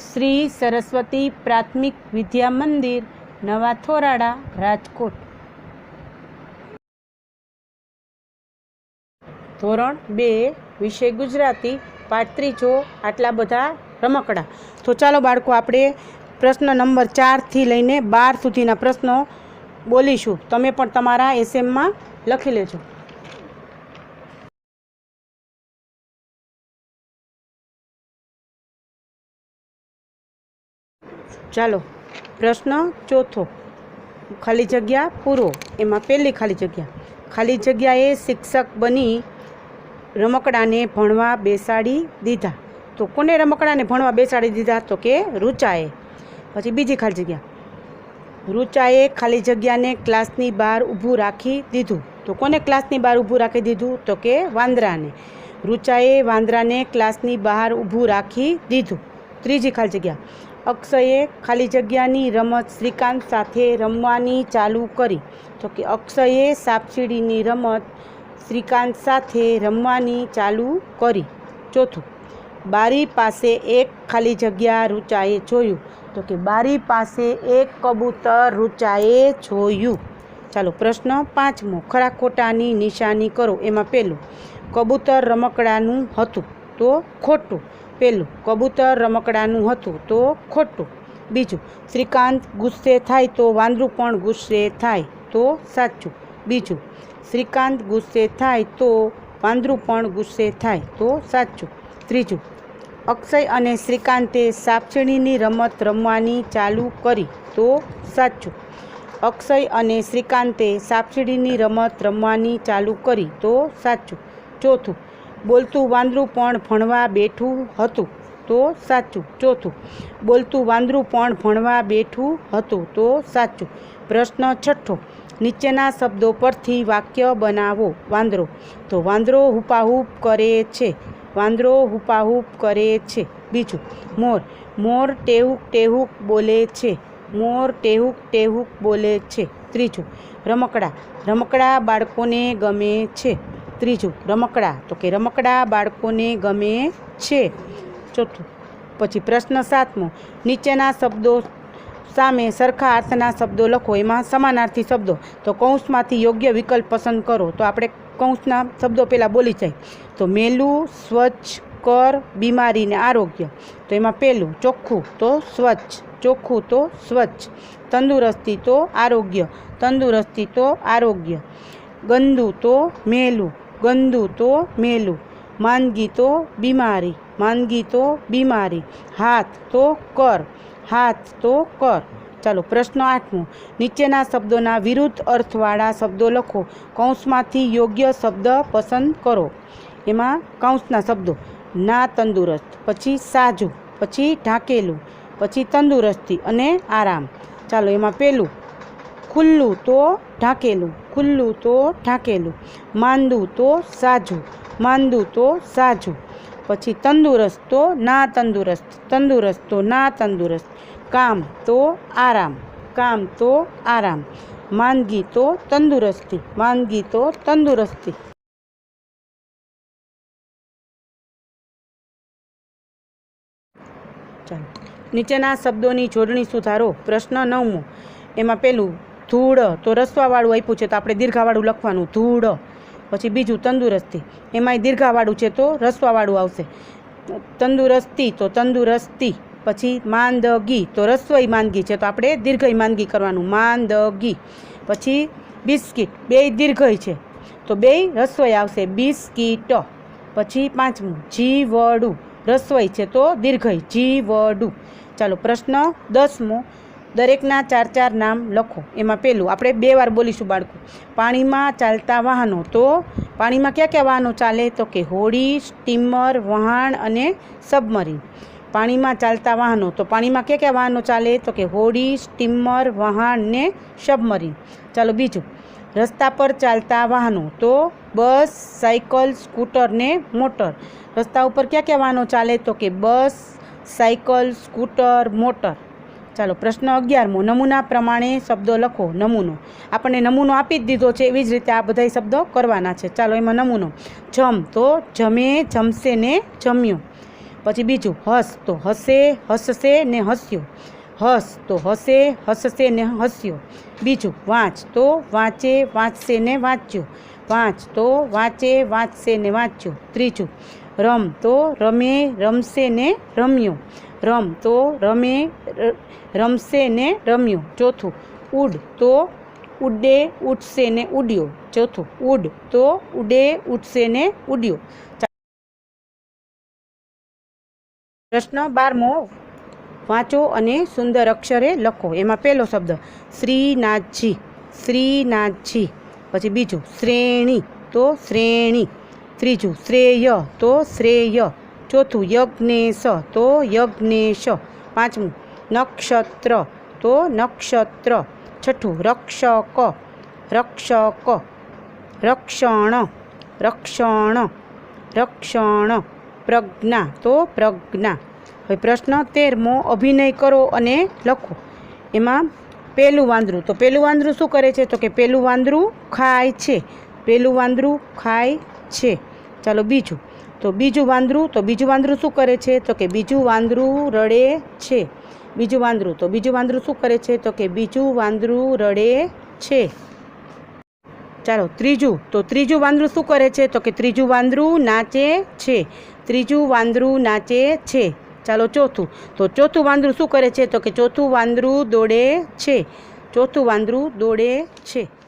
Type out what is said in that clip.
શ્રી સરસ્વતી પ્રાથમિક વિદ્યા મંદિર, નવા થોરાડા, રાજકોટ. ધોરણ બે, વિષય ગુજરાતી પાઠ ત્રીજો આટલા બધા રમકડા. તો ચાલો બાળકો, આપણે પ્રશ્ન નંબર ચારથી લઈને બાર સુધીના પ્રશ્નો બોલીશું. તમે પણ તમારા એસએમમાં લખી લેજો. ચાલો, પ્રશ્ન ચોથો. ખાલી જગ્યા પૂરો. એમાં પહેલી ખાલી જગ્યા. ખાલી જગ્યાએ શિક્ષક બની રમકડાને ભણવા બેસાડી દીધા. તો કોને રમકડાને ભણવા બેસાડી દીધા? તો કે રૂચાએ. પછી બીજી ખાલી જગ્યા. રૂચાએ ખાલી જગ્યાને ક્લાસની બહાર ઊભું રાખી દીધું. તો કોને ક્લાસની બહાર ઊભું રાખી દીધું? તો કે વાંદરાને. રૂચાએ વાંદરાને ક્લાસની બહાર ઊભું રાખી દીધું. ત્રીજી ખાલી જગ્યા. અક્ષયે ખાલી જગ્યાની રમત શ્રીકાંત સાથે રમવાની ચાલુ કરી. તો કે અક્ષયે સાપસીડીની રમત શ્રીકાંત સાથે રમવાની ચાલુ કરી. ચોથું, બારી પાસે એક ખાલી જગ્યા રૂચાએ જોયું. તો કે બારી પાસે એક કબૂતર રૂચાએ જોયું. ચાલો પ્રશ્ન પાંચમો ખરા ખોટાની નિશાની કરો. એમાં પહેલું, કબૂતર રમકડાનું હતું તો ખોટું. પહેલું કબૂતર રમકડાનું હતું તો ખોટું. બીજું, શ્રીકાંત ગુસ્સે થાય તો વાંદરું પણ ગુસ્સે થાય તો સાચું. બીજું, શ્રીકાંત ગુસ્સે થાય તો વાંદરું પણ ગુસ્સે થાય તો સાચું. ત્રીજું, અક્ષય અને શ્રીકાંતે સાપસીડીની રમત રમવાની ચાલુ કરી તો સાચું. અક્ષય અને શ્રીકાંતે સાપસીડીની રમત રમવાની ચાલુ કરી તો સાચું. ચોથું બોલતું વાંદરું પણ ભણવા બેઠું હતું તો સાચું, ચોથું. બોલતું વાંદરું પણ ભણવા બેઠું હતું તો સાચું. પ્રશ્ન છઠ્ઠો, નીચેના શબ્દો પરથી વાક્ય બનાવો વાંદરો. તો વાંદરો હુપાહુપ કરે છે, વાંદરો હુપાહુપ કરે છે. બીજું, મોર મોર ટેહુક ટેહુક બોલે છે, મોર ટેહુક ટેહુક બોલે છે. ત્રીજું, રમકડા રમકડા બાળકોને ગમે છે. ત્રીજું, રમકડા. તો કે રમકડા બાળકોને ગમે છે. ચોથું, પછી પ્રશ્ન સાતમો, નીચેના શબ્દો સામે સરખા અર્થના શબ્દો લખો, એમાં સમાનાર્થી શબ્દો. તો કૌંસમાંથી યોગ્ય વિકલ્પ પસંદ કરો. તો આપણે કૌંસના શબ્દો પહેલાં બોલી જાય. તો મેલું, સ્વચ્છ, કર, બીમારી ને આરોગ્ય. તો એમાં પહેલું, ચોખ્ખું તો સ્વચ્છ, ચોખ્ખું તો સ્વચ્છ. તંદુરસ્તી તો આરોગ્ય, તંદુરસ્તી તો આરોગ્ય. ગંદુ તો મેલું. ગંદુ તો મેલું માંદગી તો બીમારી માંદગી તો બીમારી હાથ તો કર હાથ તો કર. ચાલો, પ્રશ્ન આઠમો. નીચેના શબ્દોના વિરુદ્ધ અર્થવાળા શબ્દો લખો. કૌંસમાંથી યોગ્ય શબ્દ પસંદ કરો. એમાં કૌંસના શબ્દો. ના તંદુરસ્ત, પછી સાજું, પછી ઢાંકેલું, પછી તંદુરસ્તી અને આરામ. ચાલો, એમાં પહેલું ખુલ્લું તો ઢાંકેલું, ખુલ્લું તો ઢાંકેલું, માંદું તો સાજું, માંદું તો સાજું. પછી તંદુરસ્ત તો ના તંદુરસ્ત તંદુરસ્ત તો ના તંદુરસ્ત કામ તો આરામ, કામ તો આરામ. માંદગી તો તંદુરસ્તી, માંદગી તો તંદુરસ્તી. નીચેના શબ્દોની જોડણી સુધારો, પ્રશ્ન નવમો. એમાં પેલું ધૂળ. તો રસવાવાળું આપ્યું છે તો આપણે દીર્ઘાવાળું લખવાનું. ધૂળ. પછી બીજું તંદુરસ્તી. એમાંય દીર્ઘાવાળું છે તો રસવાવાળું આવશે. તંદુરસ્તી તો તંદુરસ્તી. પછી માંદગી તો રસોઈ માંદગી છે તો આપણે દીર્ઘઈ માંદગી કરવાનું. માંદગી. પછી બિસ્કિટ. બે દીર્ઘઈ છે. તો બે રસોઈ આવશે. બિસ્કીટ. પછી પાંચમું. જીવડું. રસોઈ છે તો દીર્ઘઈ. જીવડું. ચાલો પ્રશ્ન દસમો. દરેકના ચાર ચાર નામ લખો. એમાં પહેલું આપણે બે વાર બોલીશું બાળકો. પાણીમાં ચાલતા વાહનો. તો પાણીમાં કયા કયા વાહનો ચાલે? તો કે હોડી, સ્ટીમર વહાણ અને સબમરીન. પાણીમાં ચાલતા વાહનો. તો પાણીમાં કયા કયા વાહનો ચાલે? તો કે હોડી, સ્ટીમર વહાણ ને સબમરીન. ચાલો બીજું. રસ્તા પર ચાલતા વાહનો. તો બસ, સાયકલ, સ્કૂટર ને મોટર. રસ્તા ઉપર કયા કયા વાહનો ચાલે? તો કે બસ, સાયકલ, સ્કૂટર, મોટર. ચાલો, પ્રશ્ન અગિયારમો. નમૂના પ્રમાણે શબ્દો લખો, નમૂનો. આપણને નમૂનો આપી જ દીધો છે, એવી જ રીતે આ બધા શબ્દો કરવાના છે. ચાલો, એમાં નમૂનો. જમ તો જમે, જમશે ને જમ્યું. પછી બીજું, હસ તો હસે, હસશે ને હસ્યો. હસ તો હસે, હસશે ને હસ્યો. બીજું, વાંચ તો વાંચે, વાંચશે ને વાંચ્યો. વાંચ તો વાંચે, વાંચશે ને વાંચ્યો. ત્રીજું. રમ. તો રમે, રમશે ને રમ્યું. રમ. તો રમે રમશે ને રમ્યું. ચોથું. ઉડ. તો ઉડે ઉઠશે ને ઉડ્યો. ચોથું. ઉડ. તો ઉડે ઉઠશે ને ઉડ્યો. પ્રશ્ન બારમો. વાંચો અને સુંદર અક્ષરે લખો. એમાં પહેલો શબ્દ, શ્રીનાથજી. શ્રીનાથજી. પછી બીજું શ્રેણી, તો શ્રેણી. ત્રીજું શ્રેય, તો શ્રેય. ચોથું યજ્ઞેશ, તો યજ્ઞેશ. પાંચમું નક્ષત્ર, તો નક્ષત્ર. છઠ્ઠું રક્ષક રક્ષક. રક્ષણ રક્ષણ. રક્ષણ. પ્રજ્ઞા, તો પ્રજ્ઞા. હવે પ્રશ્ન તેરમો, અભિનય કરો અને લખો. એમાં પહેલું વાંદરું. તો પહેલું વાંદરું શું કરે છે? તો કે પહેલું વાંદરું ખાય છે. પહેલું વાંદરું ખાય છે. ચાલો બીજું. તો બીજું વાંદરું, તો બીજું વાંદરું શું કરે છે? તો કે બીજું વાંદરું રડે છે. બીજું વાંદરું, તો બીજું વાંદરું શું કરે છે? તો કે બીજું વાંદરું રડે છે. ચાલો ત્રીજું. તો ત્રીજું વાંદરું શું કરે છે? તો કે ત્રીજું વાંદરું નાચે છે. ત્રીજું વાંદરું નાચે છે. ચાલો ચોથું. તો ચોથું વાંદરું શું કરે છે? તો કે ચોથું વાંદરું દોડે છે. ચોથું વાંદરું દોડે છે.